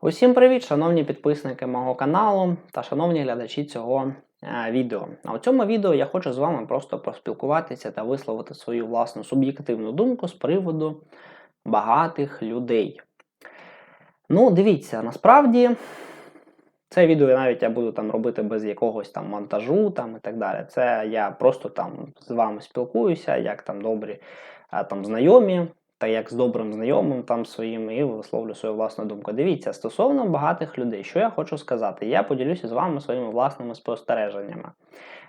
Усім привіт, шановні підписники мого каналу та шановні глядачі цього е, відео. А у цьому відео я хочу з вами просто поспілкуватися та висловити свою власну суб'єктивну думку з приводу багатих людей. Ну, дивіться, насправді це відео навіть я буду там робити без якогось там монтажу там і так далі. Це я просто там з вами спілкуюся, як там добрі е, там знайомі та як з добрим знайомим там своїм, і висловлю свою власну думку. Дивіться, стосовно багатих людей, що я хочу сказати, я поділюся з вами своїми власними спостереженнями.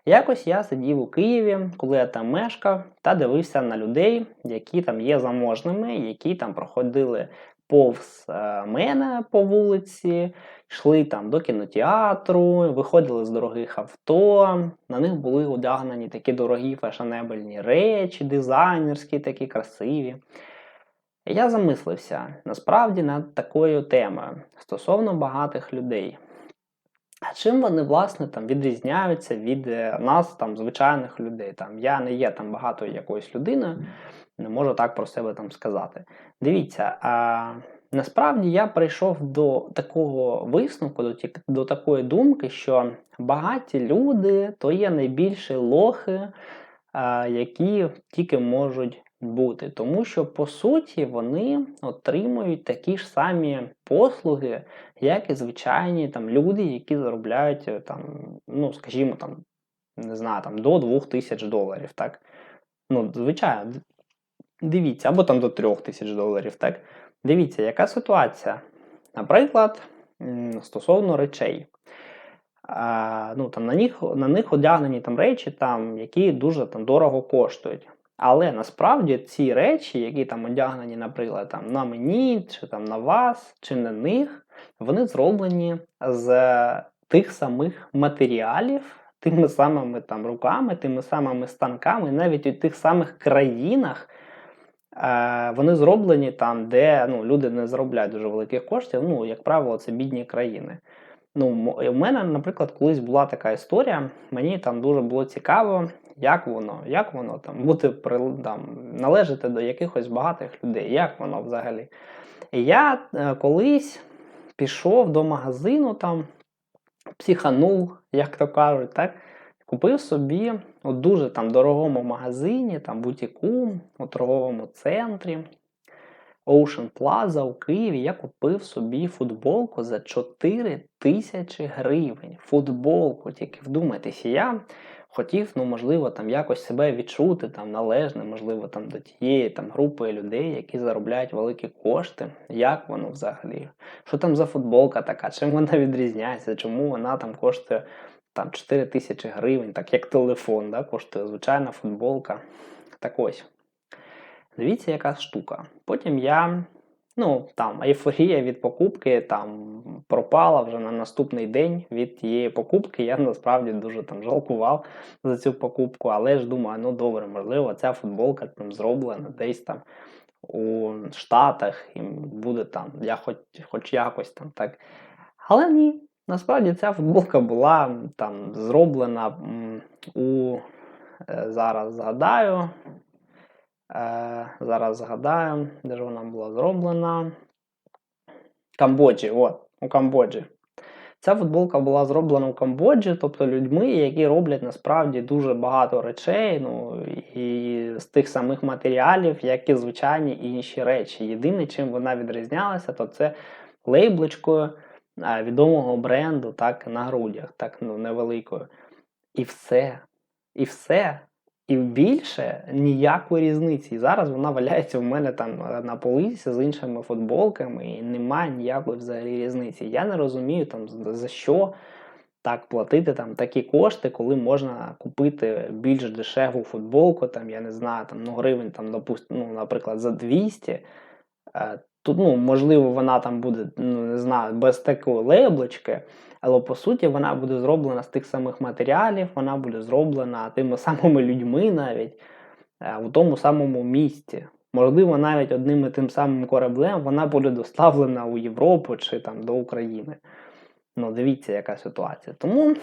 Якось я сидів у Києві, коли я там мешкав, та дивився на людей, які там є заможними, які там проходили повз е, мене по вулиці, йшли там до кінотеатру, виходили з дорогих авто, на них були одягнені такі дорогі фешенебельні речі, дизайнерські, такі красиві. Я замислився насправді над такою темою стосовно багатих людей. А чим вони, власне, там відрізняються від е, нас, там, звичайних людей? Там, Я не є там багатою якоюсь людиною, не можу так про себе там сказати. Дивіться, а, насправді я прийшов до такого висновку, до, до такої думки, що багаті люди то є найбільші лохи, а, які тільки можуть бути, тому що по суті вони отримують такі ж самі послуги, як і звичайні там люди, які заробляють е, там, ну скажімо, там не знаю, там до 2000 доларів. так? Ну, звичайно, дивіться, або там до 3000 доларів. так? Дивіться, яка ситуація? Наприклад, стосовно речей. А, ну, там, На них на них одягнені там речі, там, які дуже там, дорого коштують. Але насправді ці речі, які там одягнені, наприклад, там, на мені, чи там на вас, чи на них, вони зроблені з тих самих матеріалів, тими самими там руками, тими самими станками, навіть у тих самих країнах. Е, вони зроблені там, де ну, люди не заробляють дуже великих коштів. Ну, як правило, це бідні країни. Ну, У мене, наприклад, колись була така історія. Мені там дуже було цікаво, як воно, як воно там бути там, належати до якихось багатих людей, як воно взагалі. Я е, колись пішов до магазину, там, психанув, як то кажуть, так, купив собі у дуже там дорогому магазині, там бутіку, у торговому центрі. Ocean Plaza у Києві я купив собі футболку за 4 тисячі гривень. Футболку, тільки вдумайтеся, я хотів, ну, можливо, там якось себе відчути там належне, можливо, там до тієї там групи людей, які заробляють великі кошти. Як воно взагалі? Що там за футболка така? Чим вона відрізняється? Чому вона там коштує там 4 тисячі гривень, так як телефон, да, коштує звичайна футболка. Так ось. Дивіться, яка штука. Потім я, ну, там, ейфорія від покупки там пропала вже на наступний день від тієї покупки. Я насправді дуже там жалкував за цю покупку, але ж думаю, ну добре, можливо, ця футболка там зроблена десь там у Штатах і буде там, я хоч, хоч якось там так. Але ні. Насправді ця футболка була там зроблена у, е, зараз згадаю, Е, Зараз згадаю, де ж вона була зроблена. Камбоджі, от, у Камбоджі. Ця футболка була зроблена у Камбоджі, тобто людьми, які роблять насправді дуже багато речей, ну і з тих самих матеріалів, як і звичайні інші речі. Єдине, чим вона відрізнялася, то це лейбличкою е, відомого бренду, так, на грудях, так, ну, невеликою. І все. І все. І більше ніякої різниці. І зараз вона валяється в мене там е, на полиці з іншими футболками, і немає ніякої взагалі різниці. Я не розумію, там, за що так платити там такі кошти, коли можна купити більш дешеву футболку, там, я не знаю, там, ну, гривень, там, допуст, ну, наприклад, за 200. Е, тут, ну, можливо, вона там буде, ну, не знаю, без такої лейблочки. Але по суті вона буде зроблена з тих самих матеріалів, вона буде зроблена тими самими людьми навіть е, у тому самому місці. Можливо, навіть одним і тим самим кораблем вона буде доставлена у Європу чи там до України. Ну, дивіться, яка ситуація. Тому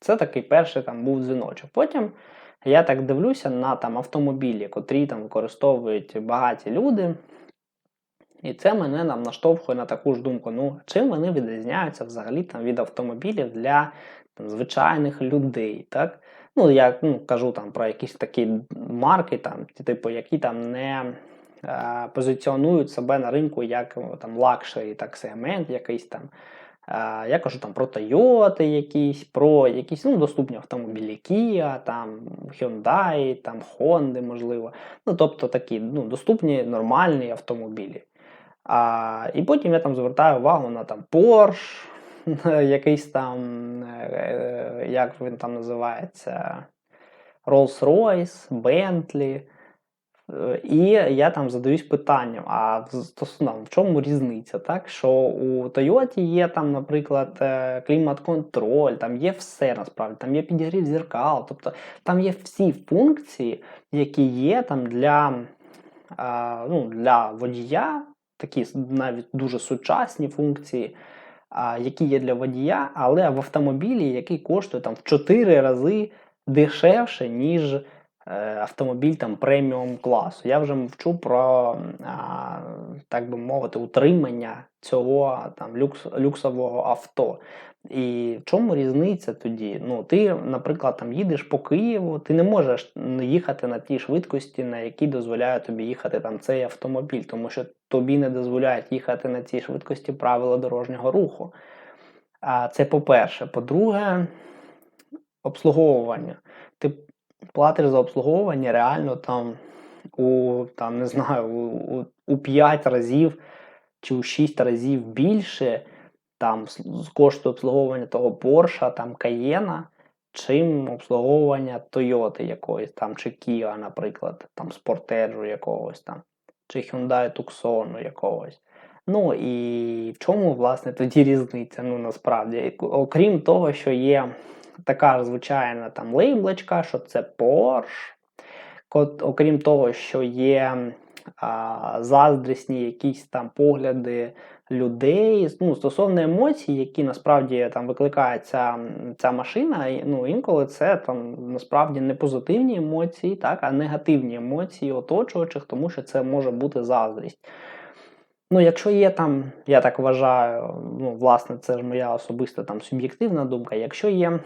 це такий перший там був дзвіночок. Потім я так дивлюся на там автомобілі, котрі там використовують багаті люди. І це мене нам наштовхує на таку ж думку. Ну, чим вони відрізняються взагалі там від автомобілів для там, звичайних людей, так? Ну, я ну, кажу там про якісь такі марки, там, типу, які там не е, позиціонують себе на ринку як там лакшері, так сегмент якийсь там. Е, я кажу там про Toyota якісь, про якісь ну, доступні автомобілі Kia, там Hyundai, там Honda, можливо. Ну, тобто такі ну, доступні нормальні автомобілі. А, і потім я там звертаю увагу на там Porsche, якийсь там, е, як він там називається, Rolls-Royce, Bentley. І я там задаюсь питанням: а стосовно в чому різниця? Так? Що у Toyota є там, наприклад, е, клімат-контроль, там є все насправді, там є підігрів зеркал, тобто там є всі функції, які є там для, ну, для водія, такі навіть дуже сучасні функції, які є для водія, але в автомобілі, який коштує там в 4 рази дешевше, ніж е, автомобіль там преміум класу. Я вже мовчу про, так би мовити, утримання цього там люкс, люксового авто. І в чому різниця тоді? Ну, ти, наприклад, там їдеш по Києву, ти не можеш їхати на тій швидкості, на якій дозволяє тобі їхати там цей автомобіль, тому що тобі не дозволяють їхати на цій швидкості правила дорожнього руху. А це по-перше. По-друге, обслуговування. Ти платиш за обслуговування реально там у там, не знаю, у, у, у 5 разів чи у 6 разів більше там кошту обслуговування того Porsche, там Cayenne, чим обслуговування Toyota якоїсь там, чи Kia, наприклад, там Sportage якогось там, чи Hyundai Tucson якогось. Ну і в чому, власне, тоді різниця? Ну, насправді, окрім того, що є така звичайна там лейблочка, що це Porsche, окрім того, що є а, заздрісні якісь там погляди людей ну, стосовно емоцій, які насправді там викликає ця, ця машина, ну, інколи це там насправді не позитивні емоції, так, а негативні емоції оточуючих, тому що це може бути заздрість. Ну, якщо є там, я так вважаю, ну, власне, це ж моя особиста там суб'єктивна думка, якщо є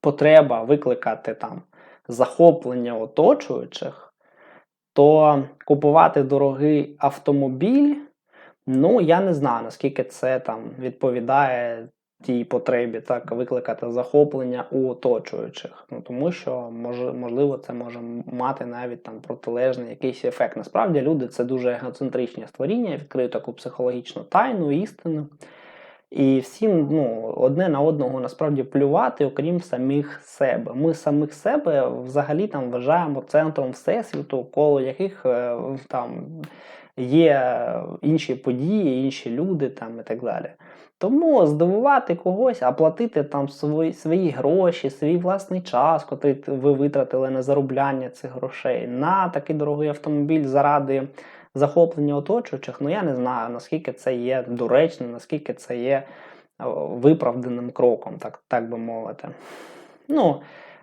потреба викликати там захоплення оточуючих, то купувати дорогий автомобіль, ну я не знаю, наскільки це там відповідає тій потребі, так, викликати захоплення у оточуючих. Ну, тому що може, можливо це може мати навіть там протилежний якийсь ефект. Насправді люди це дуже егоцентричні створіння, я відкрию таку психологічну тайну, істину. І всім ну, одне на одного насправді плювати, окрім самих себе. Ми самих себе взагалі там вважаємо центром всесвіту, коло яких е, там є інші події, інші люди там і так далі. Тому здивувати когось, а платити там свої, свої гроші, свій власний час, котрий ви витратили на заробляння цих грошей, на такий дорогий автомобіль заради захоплення оточуючих, ну я не знаю, наскільки це є доречним, наскільки це є виправданим кроком, так, так би мовити. Ну,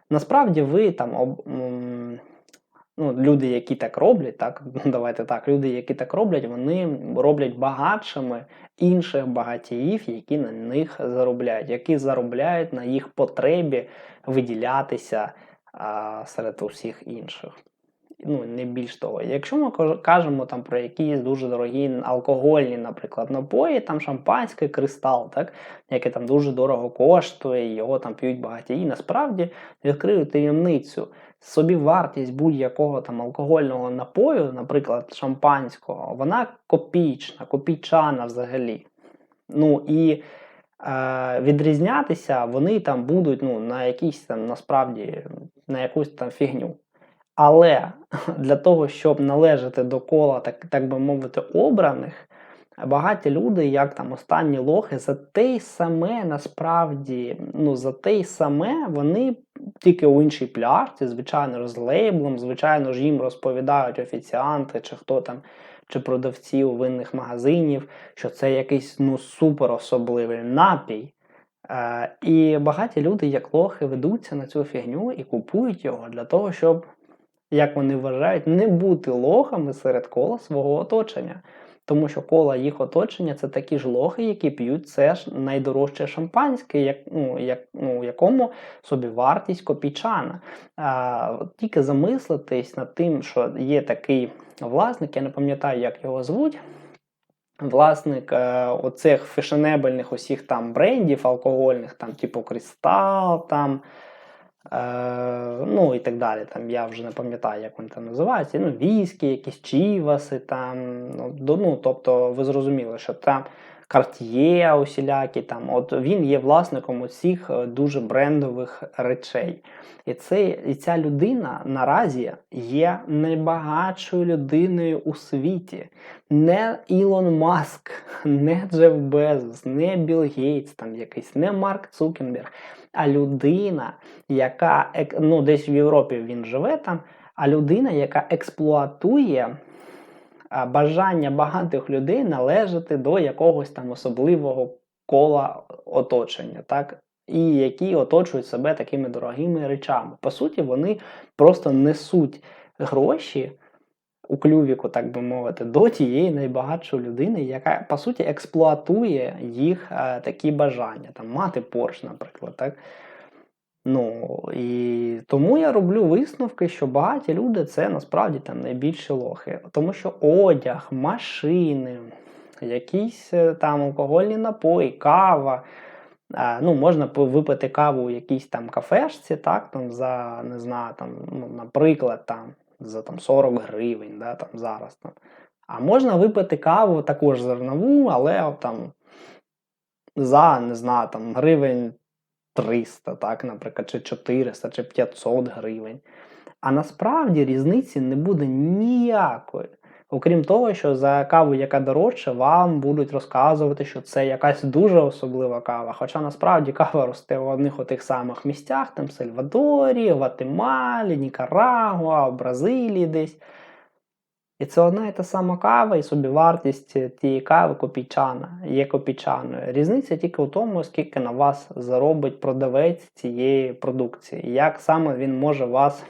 насправді ви там об, ну, люди, які так роблять, так, давайте так, люди, які так роблять, вони роблять багатшими інших багатіїв, які на них заробляють, які заробляють на їх потребі виділятися а, серед усіх інших. Ну, не більш того. Якщо ми кажемо там про якісь дуже дорогі алкогольні, наприклад, напої, там шампанське, кристал, так, яке там дуже дорого коштує, його там п'ють багатії, насправді відкрию таємницю. Собі вартість будь-якого там алкогольного напою, наприклад, шампанського, вона копійчна, копійчана взагалі. Ну і е, відрізнятися вони там будуть ну, на якійсь там насправді на якусь там фігню. Але для того, щоб належати до кола, так, так би мовити, обраних, багаті люди, як там останні лохи, за те й саме насправді, ну за те й саме вони тільки у іншій пляшці, звичайно ж, з лейблом, звичайно ж, їм розповідають офіціанти чи хто там, чи продавці у винних магазинів, що це якийсь ну супер особливий напій. Е, і багаті люди, як лохи, ведуться на цю фігню і купують його для того, щоб як вони вважають, не бути лохами серед кола свого оточення. Тому що коло їх оточення це такі ж лохи, які п'ють це ж найдорожче шампанське, як, ну, як, ну, якому собі вартість копійчана. А, Тільки замислитись над тим, що є такий власник, я не пам'ятаю, як його звуть. Власник е, оцих фешенебельних усіх там брендів алкогольних, там, типу Кристал, там, ну і так далі. Там, Я вже не пам'ятаю, як вони там називаються. Ну, віскі, якісь чіваси, там, ну, ну, тобто ви зрозуміли, що там Cartier усілякі, там, от він є власником усіх е, дуже брендових речей. І, це, і ця людина наразі є найбагатшою людиною у світі. Не Ілон Маск, не Джеф Безос, не Білл Гейтс, там якийсь, не Марк Цукенберг, а людина, яка ну, десь в Європі він живе там, а людина, яка експлуатує бажання багатих людей належати до якогось там особливого кола оточення, так? І які оточують себе такими дорогими речами. По суті, вони просто несуть гроші у клювіку, так би мовити, до тієї найбагатшої людини, яка по суті експлуатує їх е, такі бажання, там мати Порш, наприклад, так. Ну і тому я роблю висновки, що багаті люди це насправді там найбільші лохи. Тому що одяг, машини, якісь е, там алкогольні напої, кава. А, ну, можна випити каву у якійсь там кафешці, так, там за, не знаю, там, ну, наприклад, там, за там, 40 гривень, да, там, зараз. Там. А можна випити каву також зернову, але там, за, не знаю, там, гривень 300, так, наприклад, чи 400, чи 500 гривень. А насправді різниці не буде ніякої. Окрім того, що за каву, яка дорожча, вам будуть розказувати, що це якась дуже особлива кава. Хоча насправді кава росте в одних отих самих місцях, там Сальвадорі, Гватемалі, Нікарагуа, Бразилії десь. І це одна і та сама кава, і собівартість тієї кави копійчана, є копійчаною. Різниця тільки в тому, скільки на вас заробить продавець цієї продукції, як саме він може вас,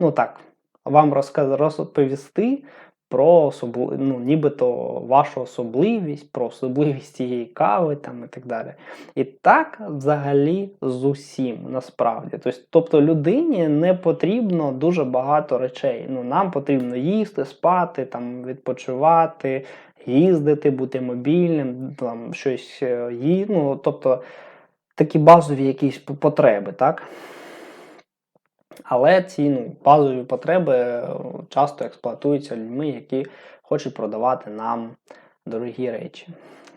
ну так, вам розказ, розповісти про особли, ну, нібито вашу особливість, про особливість цієї кави там, і так далі. І так взагалі з усім насправді. Тобто, тобто людині не потрібно дуже багато речей. Ну, Нам потрібно їсти, спати, там, відпочивати, їздити, бути мобільним, там, щось е, ї, ну, тобто такі базові якісь потреби, так? Але ці ну, базові потреби е, часто експлуатуються людьми, які хочуть продавати нам дорогі речі.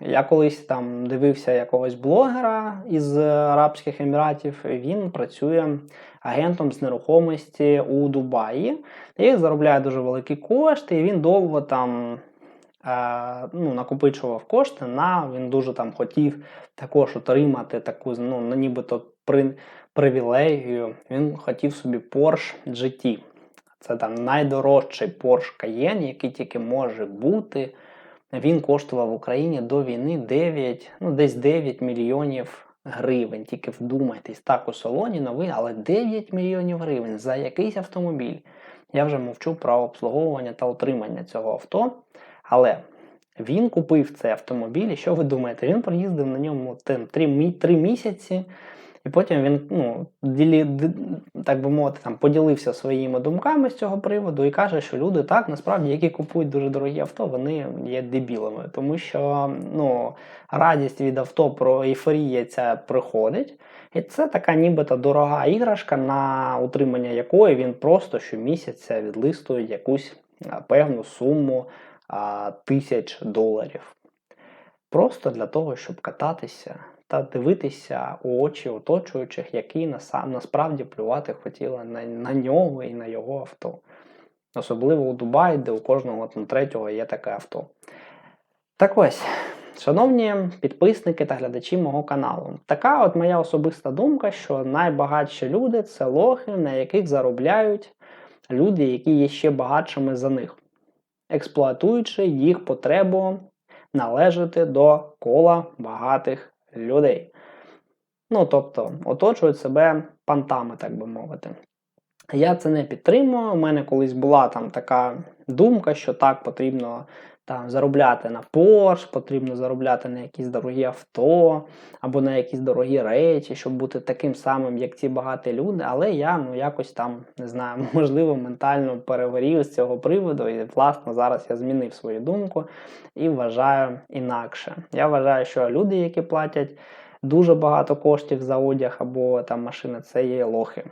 Я колись там дивився якогось блогера із Арабських Еміратів. Він працює агентом з нерухомості у Дубаї і заробляє дуже великі кошти. І він довго там ну, накопичував кошти на він дуже там хотів також отримати таку ну, нібито при, привілегію. Він хотів собі Porsche GT. Це там найдорожчий Porsche Cayenne, який тільки може бути. Він коштував в Україні до війни 9, ну десь 9 мільйонів гривень. Тільки вдумайтесь, так у салоні новий, але 9 мільйонів гривень за якийсь автомобіль. Я вже мовчу про обслуговування та утримання цього авто. Але він купив цей автомобіль, і що ви думаєте? Він проїздив на ньому 3, 3 місяці, і потім він, ну, ділі, так би мовити, там, поділився своїми думками з цього приводу і каже, що люди так, насправді, які купують дуже дорогі авто, вони є дебілами. Тому що ну, радість від авто про ейфорія ця приходить. І це така нібито дорога іграшка, на утримання якої він просто щомісяця відлистує якусь певну суму тисяч доларів. Просто для того, щоб кататися та дивитися у очі оточуючих, які наса- насправді плювати хотіли на, на нього і на його авто. Особливо у Дубаї, де у кожного там, третього є таке авто. Так ось, шановні підписники та глядачі мого каналу, така от моя особиста думка, що найбагатші люди це лохи, на яких заробляють люди, які є ще багатшими за них, експлуатуючи їх потребу належати до кола багатих людей. Ну, тобто, оточують себе пантами, так би мовити. Я це не підтримую. У мене колись була там така думка, що так потрібно там заробляти на Porsche, потрібно заробляти на якісь дорогі авто або на якісь дорогі речі, щоб бути таким самим, як ці багаті люди. Але я ну якось там не знаю, можливо, ментально переварів з цього приводу. І власне зараз я змінив свою думку і вважаю інакше. Я вважаю, що люди, які платять дуже багато коштів за одяг або там машини, це є лохи.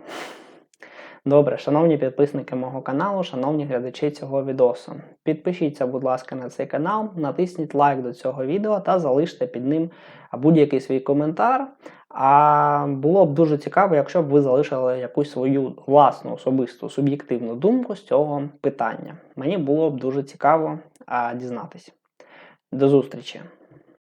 Добре, шановні підписники мого каналу, шановні глядачі цього відосу. Підпишіться, будь ласка, на цей канал, натисніть лайк до цього відео та залиште під ним будь-який свій коментар. А було б дуже цікаво, якщо б ви залишили якусь свою власну особисту суб'єктивну думку з цього питання. Мені було б дуже цікаво дізнатися. До зустрічі!